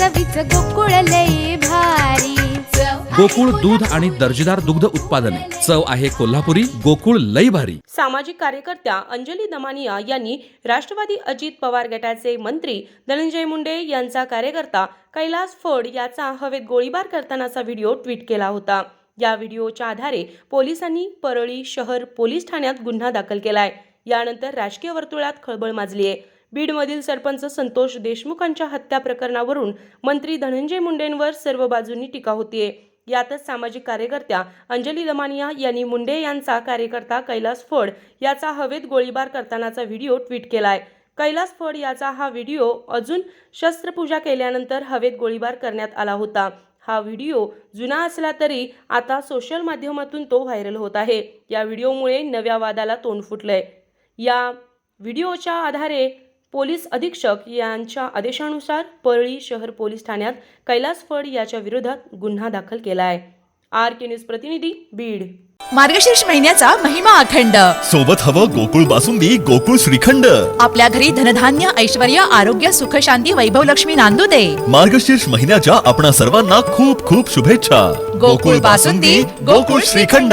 चवीच गोकुळ लई भारी. गोकुळ दूध आणि दर्जेदार दुग्ध उत्पादने. चव आहे कोल्हापुरी गोकुळ लई भारी. सामाजिक कार्यकर्त्या अंजली दमानिया यांनी राष्ट्रवादी अजित पवार गटाचे मंत्री धनंजय मुंडे यांचा कार्यकर्ता कैलास फड याचा हवेत गोळीबार करतानाचा व्हिडिओ ट्विट केला होता. या व्हिडिओच्या आधारे पोलिसांनी परळी शहर पोलीस ठाण्यात गुन्हा दाखल केलाय. यानंतर राजकीय वर्तुळात खळबळ माजली आहे बीडमधील सरपंच संतोष देशमुखांच्या हत्या प्रकरणावरून मंत्री धनंजय मुंडेंवर सर्व बाजूंनी टीका होतीये. यातच सामाजिक कार्यकर्त्या अंजली दमानिया यांनी मुंडे यांचा कार्यकर्ता कैलास फड याचा हवेत गोळीबार करतानाचा व्हिडिओ ट्विट केलाय. कैलास फड याचा हा व्हिडिओ अजून शस्त्रपूजा केल्यानंतर हवेत गोळीबार करण्यात आला होता. हा व्हिडिओ जुना असला तरी आता सोशल माध्यमातून तो व्हायरल होत आहे. या व्हिडिओमुळे नव्या वादाला तोंड फुटलंय. या व्हिडिओच्या आधारे पोलीस अधीक्षक यांच्या आदेशानुसार परळी शहर पोलीस ठाण्यात कैलास फड याच्या विरोधात गुन्हा दाखल केला आहे. आर के न्यूज प्रतिनिधी बीड. मार्गशीर्ष महिन्याचा महिमा अखंड. सोबत हवं गोकुळ बासुंदी गोकुळ श्रीखंड. आपल्या घरी धनधान्य ऐश्वर आरोग्य सुख शांती वैभव लक्ष्मी नांदू दे. मार्गशीर्ष महिन्याच्या आपणा सर्वांना खूप खूप शुभेच्छा. गोकुळ बासुंदी, गोकुळ श्रीखंड.